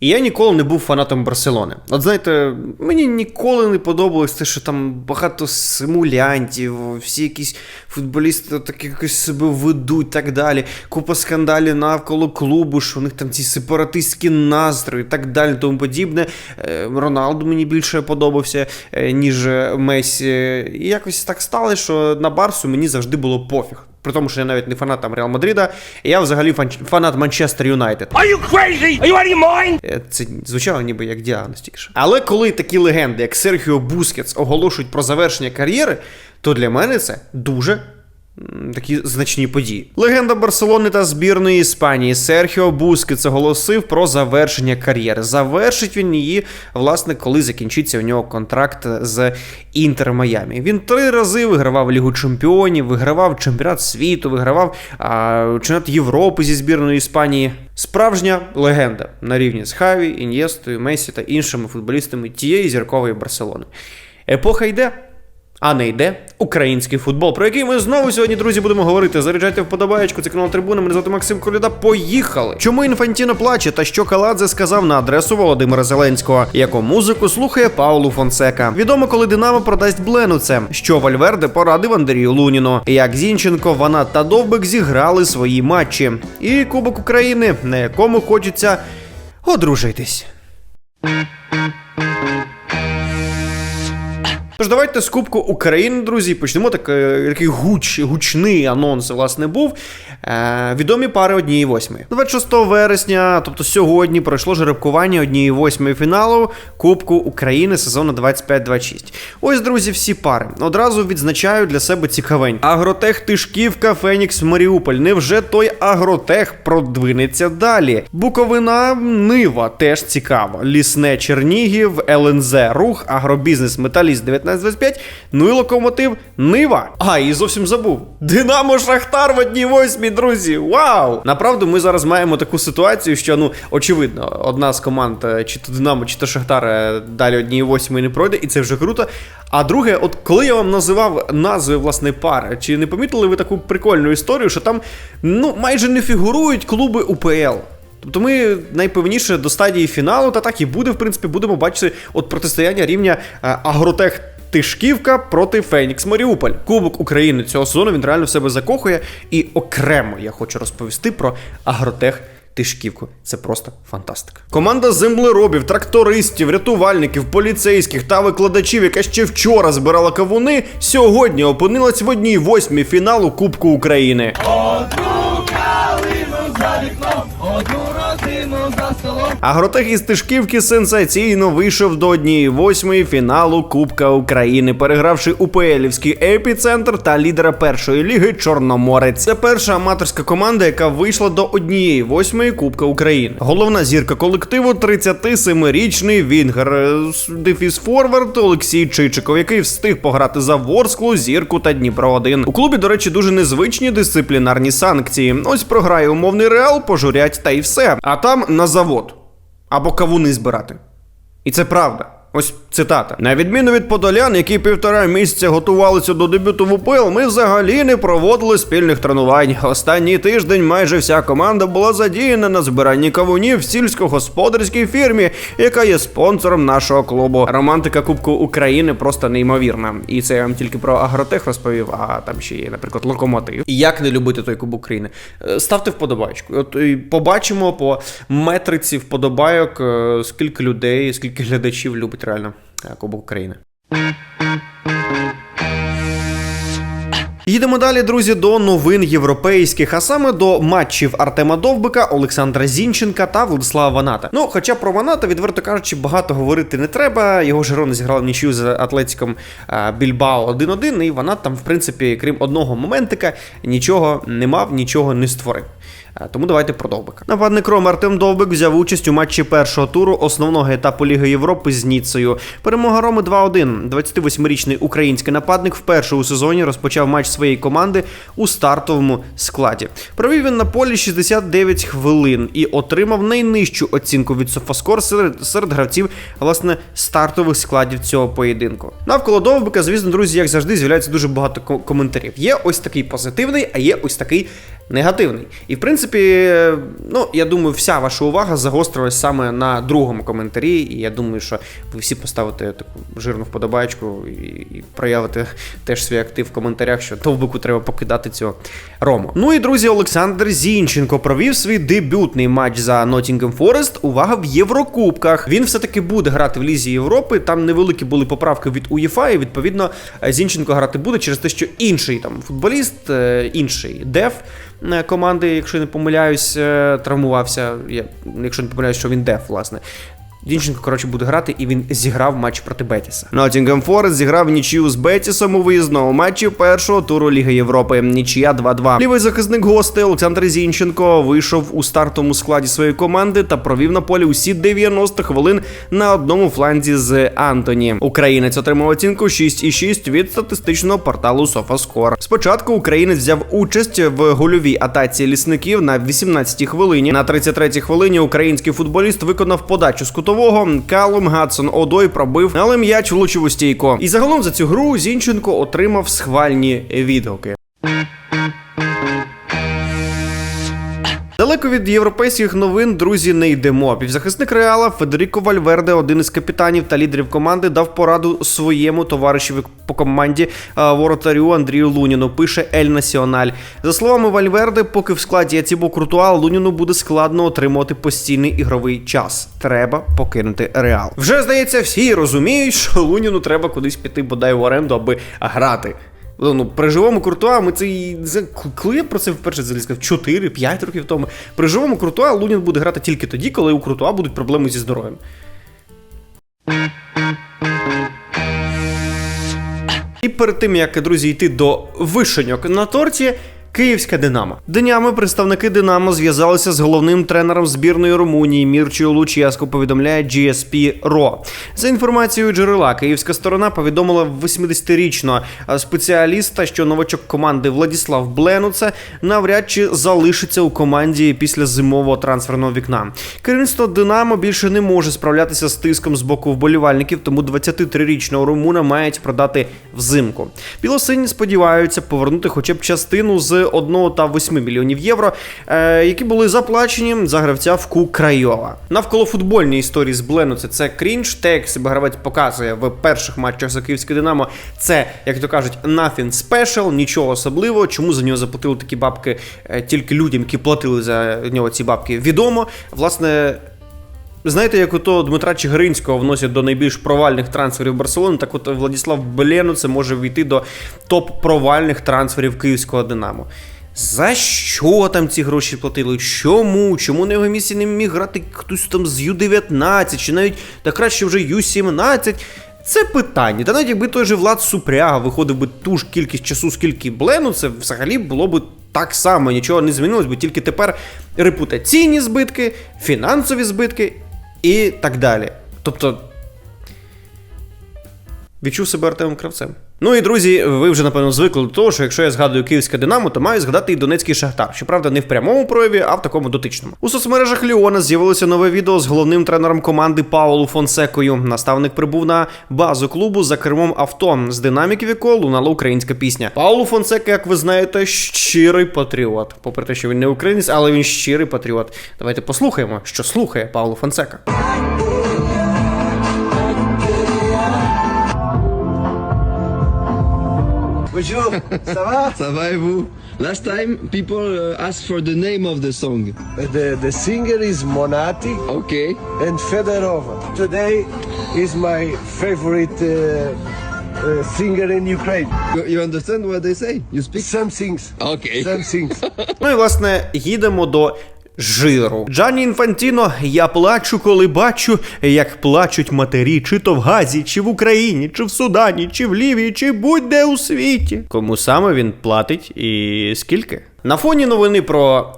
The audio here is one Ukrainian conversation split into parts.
І я ніколи не був фанатом Барселони. От знаєте, мені ніколи не подобалось те, що там багато симулянтів, всі якісь футболісти так якось себе ведуть, так далі. Купа скандалів навколо клубу, що у них там ці сепаратистські настрої, так далі, тому подібне. Е, Роналду мені більше подобався, е, ніж Месі. І якось так стало, що на Барсу мені завжди було пофіг. При тому, що я навіть не фанат там Реал Мадрида, я взагалі фан- фанат Манчестер Юнайтед. Are you crazy? Are you out of your mind? Е, Це звучало ніби як діагноз тільки що. Але коли такі легенди, як Серхіо Бускетс, оголошують про завершення кар'єри, то для мене це дуже. Такі значні події. Легенда Барселони та збірної Іспанії Серхіо Бускетс оголосив про завершення кар'єри. Завершить він її, власне, коли закінчиться у нього контракт з Інтер Майамі. Він три рази вигравав Лігу Чемпіонів, вигравав чемпіонат світу, вигравав а, чемпіонат Європи зі збірної Іспанії. Справжня легенда на рівні з Хаві, Ін'єстою, Месі та іншими футболістами тієї зіркової Барселони. Епоха йде. А не йде український футбол, про який ми знову сьогодні, друзі, будемо говорити. Заряджайте вподобаєчку, це канал Трибуна. Мене звати Максим Коляда. Поїхали! Чому Інфантіно плаче та що Каладзе сказав на адресу Володимира Зеленського? Яку музику слухає Паулу Фонсека? Відомо, коли Динамо продасть Блену це, що Вальверде порадив Андрію Луніну, як Зінченко, Ванат та Довбик зіграли свої матчі. І Кубок України, на якому хочеться одружитись. Тож давайте з Кубку України, друзі, почнемо так, е, такий гуч, гучний анонс, власне, був. Е, відомі пари однієї восьмої. 26 вересня, тобто сьогодні, пройшло жеребкування однієї восьмої фіналу Кубку України сезону 25-26. Ось, друзі, всі пари. Одразу відзначаю для себе цікавень. Агротех Тишківка, Фенікс Маріуполь. Невже той агротех продвинеться далі? Буковина Нива теж цікаво. Лісне Чернігів, ЛНЗ Рух, Агробізнес Металіст 1925, ну і локомотив Нива. А, і зовсім забув. Динамо Шахтар в одній восьмій, друзі. Вау! Направду, ми зараз маємо таку ситуацію, що ну очевидно, одна з команд, е, чи то Динамо, чи то Шахтар е, далі однієї восьмої не пройде, і це вже круто. А друге, от коли я вам називав назви власне пари, чи не помітили ви таку прикольну історію, що там ну майже не фігурують клуби УПЛ? Тобто ми найпевніше до стадії фіналу, та так і буде, в принципі, будемо бачити от протистояння рівня е, Агротех. Тишківка проти Фенікс Маріуполь. Кубок України цього сезону він реально в себе закохує. І окремо я хочу розповісти про Агротех Тишківку. Це просто фантастика. Команда землеробів, трактористів, рятувальників, поліцейських та викладачів, яка ще вчора збирала кавуни, сьогодні опинилась в одній восьмій фіналу Кубку України. Агротех із Тишківки сенсаційно вийшов до однієї восьмої фіналу Кубка України, перегравши УПЛівський епіцентр та лідера першої ліги Чорноморець. Це перша аматорська команда, яка вийшла до однієї восьмої Кубка України. Головна зірка колективу 37-річний Вінгер е, дефіс Форвард Олексій Чичиков, який встиг пограти за Ворсклу, зірку та Дніпро 1 У клубі, до речі, дуже незвичні дисциплінарні санкції. Ось програє умовний реал, пожурять та й все. А там на завод або кавуни збирати. І це правда. Ось цитата. На відміну від подолян, які півтора місяця готувалися до дебюту в УПЛ, ми взагалі не проводили спільних тренувань. Останній тиждень майже вся команда була задіяна на збиранні кавунів в сільськогосподарській фірмі, яка є спонсором нашого клубу. Романтика Кубку України просто неймовірна. І це я вам тільки про агротех розповів, а там ще є, наприклад, локомотив. І як не любити той Кубок України? Е, Ставте вподобайку. От і побачимо по метриці вподобайок, е, скільки людей, скільки глядачів любить реально Кубок України. Їдемо далі, друзі, до новин європейських, а саме до матчів Артема Довбика, Олександра Зінченка та Владислава Ваната. Ну, хоча про Ваната, відверто кажучи, багато говорити не треба. Його Жерони зіграли нічию з Атлетиком Більбао 1-1, і Ванат там, в принципі, крім одного моментика, нічого не мав, нічого не створив. Е, Тому давайте про Довбика. Нападник Ром Артем Довбик взяв участь у матчі першого туру основного етапу Ліги Європи з Ніцею. Перемога Роми 2-1. 28-річний український нападник вперше у сезоні розпочав матч своєї команди у стартовому складі. Провів він на полі 69 хвилин і отримав найнижчу оцінку від Софаскор серед, серед гравців власне стартових складів цього поєдинку. Навколо Довбика, звісно, друзі, як завжди, з'являється дуже багато ко- коментарів. Є ось такий позитивний, а є ось такий негативний. І в принципі, ну я думаю, вся ваша увага загострилась саме на другому коментарі. І я думаю, що ви всі поставите таку жирну вподобайку і, проявите теж свій актив в коментарях, що довбику треба покидати цього Рому. Ну і друзі, Олександр Зінченко провів свій дебютний матч за Nottingham Forest. Увага в Єврокубках. Він все-таки буде грати в Лізі Європи. Там невеликі були поправки від УЄФА, і відповідно Зінченко грати буде через те, що інший там футболіст, е, інший деф команди, якщо не помиляюсь, е, травмувався. Я, якщо не помиляюсь, що він деф, власне. Дінченко, коротше, буде грати, і він зіграв матч проти Бетіса. Ноттінгем Форест зіграв нічию з Бетісом у виїзному матчі першого туру Ліги Європи. Нічия 2-2. Лівий захисник гостей Олександр Зінченко вийшов у стартовому складі своєї команди та провів на полі усі 90 хвилин на одному фланзі з Антоні. Українець отримав оцінку 6,6 від статистичного порталу SofaScore. Спочатку українець взяв участь в гольовій атаці лісників на 18-й хвилині. На 33-й хвилині український футболіст виконав подачу з кутового. Калум Гадсон Одой пробив, але м'яч влучив у стійко. І загалом за цю гру Зінченко отримав схвальні відгуки. Далеко від європейських новин, друзі, не йдемо. Півзахисник Реала Федеріко Вальверде, один із капітанів та лідерів команди, дав пораду своєму товаришеві по команді воротарю Андрію Луніну. Пише Ель Національ. За словами Вальверде, поки в складі Ацібо Крутуа Луніну буде складно отримувати постійний ігровий час. Треба покинути Реал. Вже здається, всі розуміють, що Луніну треба кудись піти бодай в оренду, аби грати. Ну, при живому Куртуа ми це і коли я про це вперше сказав 4-5 років тому. При живому Куртуа Лунін буде грати тільки тоді, коли у Куртуа будуть проблеми зі здоров'ям. І перед тим як друзі йти до вишеньок на торті. Київська Динамо. Днями представники Динамо зв'язалися з головним тренером збірної Румунії Мірчою Луческо, повідомляє GSP Ро. За інформацією джерела, київська сторона повідомила 80-річного спеціаліста, що новачок команди Владіслав Бленуце навряд чи залишиться у команді після зимового трансферного вікна. Керівництво Динамо більше не може справлятися з тиском з боку вболівальників, тому 23-річного румуна мають продати взимку. Білосині сподіваються повернути хоча б частину з 1 та 8 мільйонів євро, е, які були заплачені за гравця в Ку Крайова. Навколо футбольної історії з Бленуце це крінж, те, як себе гравець показує в перших матчах за київське Динамо. Це, як то кажуть, nothing special, нічого особливого. Чому за нього заплатили такі бабки е, тільки людям, які платили за нього ці бабки, відомо. Власне. Знаєте, як ото Дмитра Чигиринського вносять до найбільш провальних трансферів Барселони, так от Владіслав Блену це може війти до топ провальних трансферів київського Динамо. За що там ці гроші платили? Чому? Чому на його місці не міг грати хтось там з Ю-19 чи навіть та краще вже Ю-17? Це питання. Та навіть якби той же Влад Супряга виходив би ту ж кількість часу, скільки Блену, це взагалі було б так само, нічого не змінилось, бо тільки тепер репутаційні збитки, фінансові збитки і так далі. Тобто. Відчув себе Артемом Кравцем. Ну і друзі, ви вже напевно звикли до того, що якщо я згадую київське Динамо, то маю згадати і Донецький Шахтар. Щоправда, не в прямому прояві, а в такому дотичному. У соцмережах Ліона з'явилося нове відео з головним тренером команди Паулу Фонсекою. Наставник прибув на базу клубу за кермом авто, з динаміків якого лунала українська пісня. Паулу Фонсека, як ви знаєте, щирий патріот. Попри те, що він не українець, але він щирий патріот. Давайте послухаємо, що слухає Паулу Фонсека. Bonjour, ça va? Ça va et vous Last time, people uh, asked for the name of the song. The, the singer is Monati Okay. and Fedorova. Today is my favorite uh, uh, singer in Ukraine. You, you understand what they say? You speak? Some things. Okay. Some things. Ну і власне їдемо до жиру. Джані Інфантіно, я плачу, коли бачу, як плачуть матері, чи то в Газі, чи в Україні, чи в Судані, чи в Лівії, чи будь-де у світі. Кому саме він платить і скільки? На фоні новини про.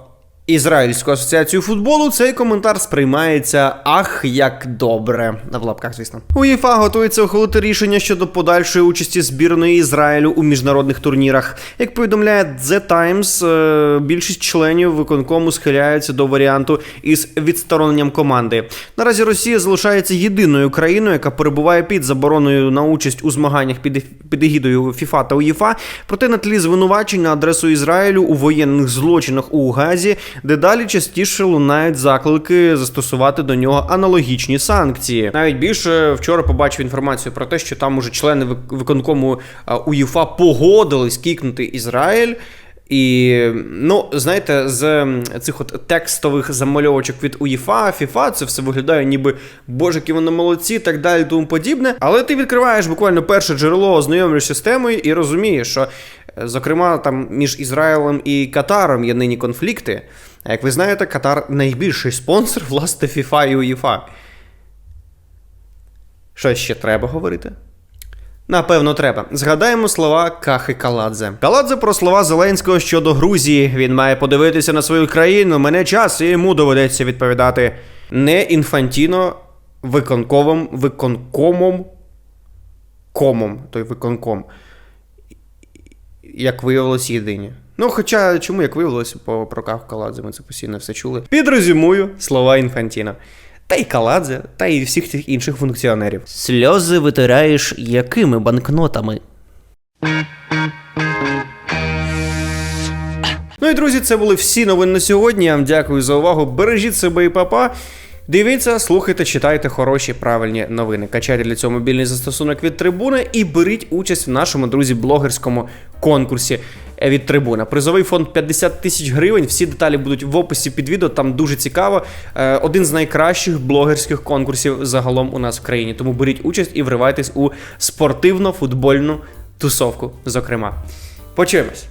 Ізраїльську асоціацію футболу цей коментар сприймається ах як добре. В лапках, звісно. УЄФА готується ухвалити рішення щодо подальшої участі збірної Ізраїлю у міжнародних турнірах. Як повідомляє The Times, е, більшість членів виконкому схиляються до варіанту із відстороненням команди. Наразі Росія залишається єдиною країною, яка перебуває під забороною на участь у змаганнях під, під егідою ФІФА та УЄФА. Проте на тлі звинувачень на адресу Ізраїлю у воєнних злочинах у Газі, дедалі частіше лунають заклики застосувати до нього аналогічні санкції. Навіть більше вчора побачив інформацію про те, що там уже члени виконкому УЄФА погодились кікнути Ізраїль. І ну, знаєте, з цих от текстових замальовочок від УЄФА, ФІФА, це все виглядає, ніби боже, які вони молодці, так далі, тому подібне. Але ти відкриваєш буквально перше джерело, ознайомлюєшся з темою і розумієш, що, е, зокрема, там між Ізраїлем і Катаром є нині конфлікти. А як ви знаєте, Катар найбільший спонсор, власне, ФІФА і УЄФА. Що ще треба говорити? Напевно, треба. Згадаємо слова Кахи Каладзе. Каладзе про слова Зеленського щодо Грузії. Він має подивитися на свою країну. Мене час, і йому доведеться відповідати. Не інфантіно виконковим виконкомом. Комом, той виконком. Як виявилось, єдині. Ну, хоча чому, як виявилося, по про Каху Каладзе ми це постійно все чули. Підрозумую слова інфантіно. Та й Каладзе, та й всіх тих інших функціонерів. Сльози витираєш якими банкнотами? Ну і друзі, це були всі новини на сьогодні. Я вам дякую за увагу. Бережіть себе і папа. Дивіться, слухайте, читайте хороші правильні новини. Качайте для цього мобільний застосунок від трибуни і беріть участь в нашому друзі блогерському конкурсі від трибуна. Призовий фонд 50 тисяч гривень. Всі деталі будуть в описі під відео. Там дуже цікаво. Е, Один з найкращих блогерських конкурсів загалом у нас в країні. Тому беріть участь і вривайтесь у спортивно-футбольну тусовку. Зокрема, почуємось.